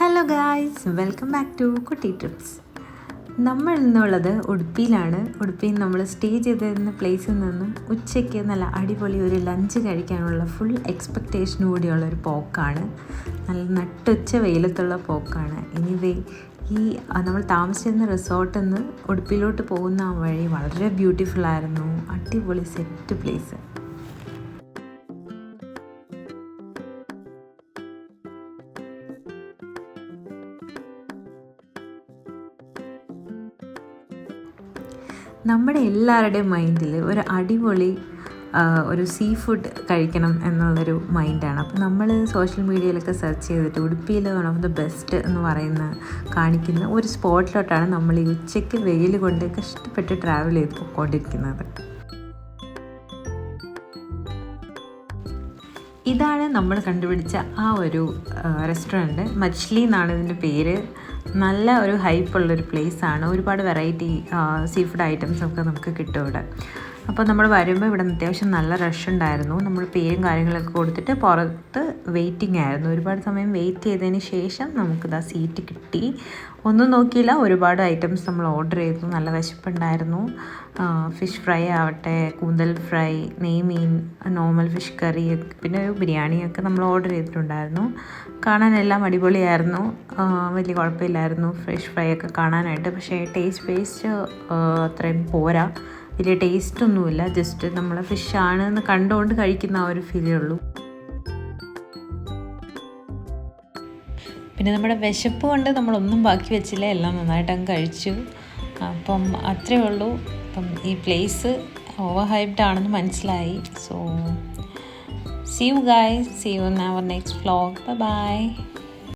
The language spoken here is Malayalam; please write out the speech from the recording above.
Hello guys welcome back to Kutty trips നമ്മൾ ഇന്നുള്ളത് ഉടുപ്പിയിലാണ്. ഉടുപ്പിയിൽ നമ്മൾ സ്റ്റേ ചെയ്തിരുന്ന പ്ലേസിൽ നിന്നും ഉച്ചയ്ക്ക് നല്ല അടിപൊളി ഒരു ലഞ്ച് കഴിക്കാനുള്ള ഫുൾ എക്സ്പെക്റ്റേഷൻ കൂടിയുള്ള ഒരു പോക്കാണ്. നല്ല നട്ടുച്ച വെയിലത്തുള്ള പോക്കാണ്. ഇനിവേ ഈ നമ്മൾ താമസിച്ചിരുന്ന റിസോർട്ടിൽ നിന്ന് ഉടുപ്പിയിലോട്ട് പോകുന്ന വഴി വളരെ ബ്യൂട്ടിഫുൾ ആയിരുന്നു. അടിപൊളി സെറ്റ് പ്ലേസ് നമ്മുടെ എല്ലാവരുടെയും മൈൻഡിൽ ഒരു അടിപൊളി ഒരു സീ ഫുഡ് കഴിക്കണം എന്നുള്ളൊരു മൈൻഡാണ് അപ്പോൾ നമ്മൾ സോഷ്യൽ മീഡിയയിലൊക്കെ സെർച്ച് ചെയ്തിട്ട് ഉടുപ്പിയിൽ വൺ ഓഫ് ദ ബെസ്റ്റ് എന്ന് പറയുന്ന കാണിക്കുന്ന ഒരു സ്പോട്ടിലോട്ടാണ് നമ്മൾ ഈ ഉച്ചയ്ക്ക് വെയിൽ കൊണ്ട് കഷ്ടപ്പെട്ട് ട്രാവൽ ചെയ്ത് പോയിക്കൊണ്ടിരിക്കുന്നത്. ഇതാണ് നമ്മൾ കണ്ടുപിടിച്ച ആ ഒരു റെസ്റ്റോറന്റ് മച്ച്ലി എന്നാണ് ഇതിന്റെ പേര്. നല്ല ഒരു ഹൈപ്പുള്ളൊരു ആണ്. ഒരുപാട് വെറൈറ്റി സീ ഫുഡ് ഐറ്റംസ് ഒക്കെ നമുക്ക് കിട്ടും ഇവിടെ. അപ്പോൾ നമ്മൾ വരുമ്പോൾ ഇവിടെ അത്യാവശ്യം നല്ല റഷ് ഉണ്ടായിരുന്നു. നമ്മൾ പേരും കാര്യങ്ങളൊക്കെ കൊടുത്തിട്ട് പുറത്ത് വെയിറ്റിംഗ് ആയിരുന്നു. ഒരുപാട് സമയം വെയിറ്റ് ചെയ്തതിന് ശേഷം നമുക്കിതാ സീറ്റ് കിട്ടി. ഒന്നും നോക്കിയില്ല. ഒരുപാട് ഐറ്റംസ് നമ്മൾ ഓർഡർ ചെയ്തു. നല്ല വിശപ്പുണ്ടായിരുന്നു. ഫിഷ് ഫ്രൈ ആവട്ടെ കൂന്തൽ ഫ്രൈ നെയ്മീൻ നോർമൽ ഫിഷ് കറി പിന്നെ ഒരു ബിരിയാണിയൊക്കെ നമ്മൾ ഓർഡർ ചെയ്തിട്ടുണ്ടായിരുന്നു. കാണാനെല്ലാം അടിപൊളിയായിരുന്നു. വലിയ കുഴപ്പമില്ലായിരുന്നു. ഫിഷ് ഫ്രൈ ഒക്കെ കാണാനായിട്ട്. പക്ഷേ ടേസ്റ്റ് വേസ്റ്റ് അത്രയും പോരാ. വലിയ ടേസ്റ്റ് ഒന്നുമില്ല. ജസ്റ്റ് നമ്മൾ ആണ് എന്ന് കണ്ടുകൊണ്ട് കഴിക്കുന്ന ആ ഒരു ഫീലേ ഉള്ളൂ. പിന്നെ നമ്മുടെ വിശപ്പ് കൊണ്ട് നമ്മളൊന്നും ബാക്കി വെച്ചില്ല. എല്ലാം നന്നായിട്ട് അങ്ങ് കഴിച്ചു. അപ്പം അത്രേ ഉള്ളൂ. അപ്പം ഈ പ്ലേസ് ഓവർ ഹൈപ്ഡ് ആണെന്ന് മനസ്സിലായി. So see you guy see you in our next vlog bye bye